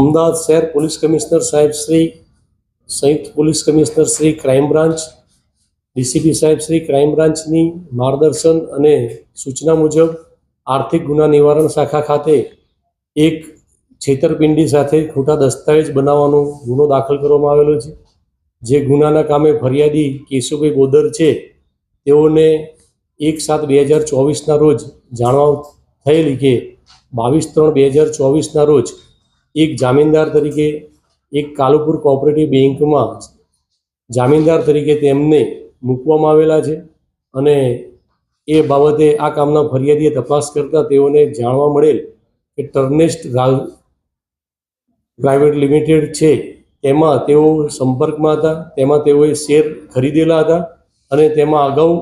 અમદાવાદ શહેર police commissioner સાહેબ શ્રી, સંયુક્ત police commissioner Shri crime branch, DCP સાહેબ શ્રી ક્રાઇમ બ્રાન્ચની માર્ગદર્શન અને સૂચના મુજબ આર્થિક ગુના નિવારણ શાખા ખાતે એક છેતરપિંડી સાથે ખોટા દસ્તાવેજ બનાવવાનો ગુનો દાખલ કરવામાં આવેલો છે. જે ગુનાના કામે ફરિયાદી કેશુભાઈ બોદર છે, તેઓને એક સાત બે હજાર ચોવીસના રોજ જાણવા થયેલી કે બાવીસ ત્રણ બે હજાર ચોવીસના રોજ એક જામીનદાર તરીકે, એક કાલુપુર કોઓપરેટિવ બેંકમાં જામીનદાર તરીકે તેમને મૂકવામાં આવેલા છે અને એ બાબતે આ કામના ફરિયાદીએ તપાસ કરતાં તેઓને જાણવા મળેલ કે ટર્નેસ્ટ પ્રાઇવેટ લિમિટેડ છે. તેમાં તેઓ સંપર્કમાં હતા, તેમાં તેઓએ શેર ખરીદેલા હતા અને તેમાં અગાઉ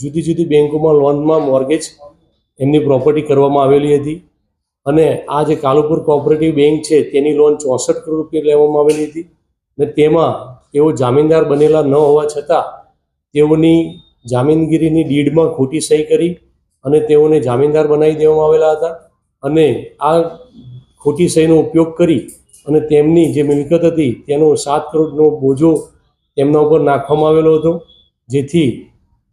જુદી જુદી બેંકોમાં લોનમાં મોર્ગેજ એમની પ્રોપર્ટી કરવામાં આવેલી હતી. અને આ જે કાલુપુર કોઓપરેટિવ બેંક છે, તેની લોન ચોસઠ કરોડ રૂપિયા લેવામાં આવેલી હતી. અને તેમાં તેઓ જામીનદાર બનેલા ન હોવા છતાં તેઓની જામીનગીરીની ડીડમાં ખોટી સહી કરી અને તેઓને જામીનદાર બનાવી દેવામાં આવેલા હતા. અને આ ખોટી સહીનો ઉપયોગ કરી અને તેમની જે મિલકત હતી, તેનો સાત કરોડનો બોજો તેમના ઉપર નાખવામાં આવેલો હતો. જેથી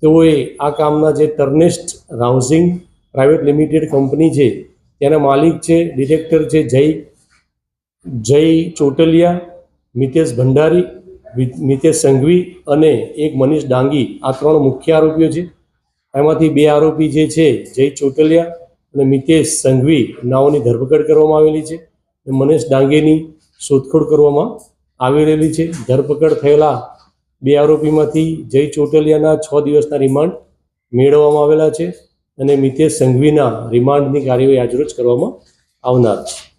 તેઓએ આ કામના જે ટર્નેસ્ટ રાઉઝિંગ પ્રાઇવેટ લિમિટેડ કંપની છે તેના માલિક છે, ડિરેક્ટર છે, જય જય ચોટલિયા, મિતેશ ભંડારી મિતેશ સંઘવી અને એક મનીષ ડાંગી. આ ત્રણ મુખ્ય આરોપીઓ છે. એમાંથી બે આરોપી જે છે, જય ચોટલિયા અને મિતેશ સંઘવી, નાઓની ધરપકડ કરવામાં આવેલી છે મનીષ ડાંગેની શોધખોળ કરવામાં આવી રહેલી છે. ધરપકડ થયેલા બે આરોપીમાંથી જય ચોટલિયાના છ દિવસના રિમાન્ડ મેળવવામાં આવેલા છે. અને મિતેશ સંઘવીના રિમાન્ડની કાર્યવાહી આજરોજ કરવામાં આવનાર છે.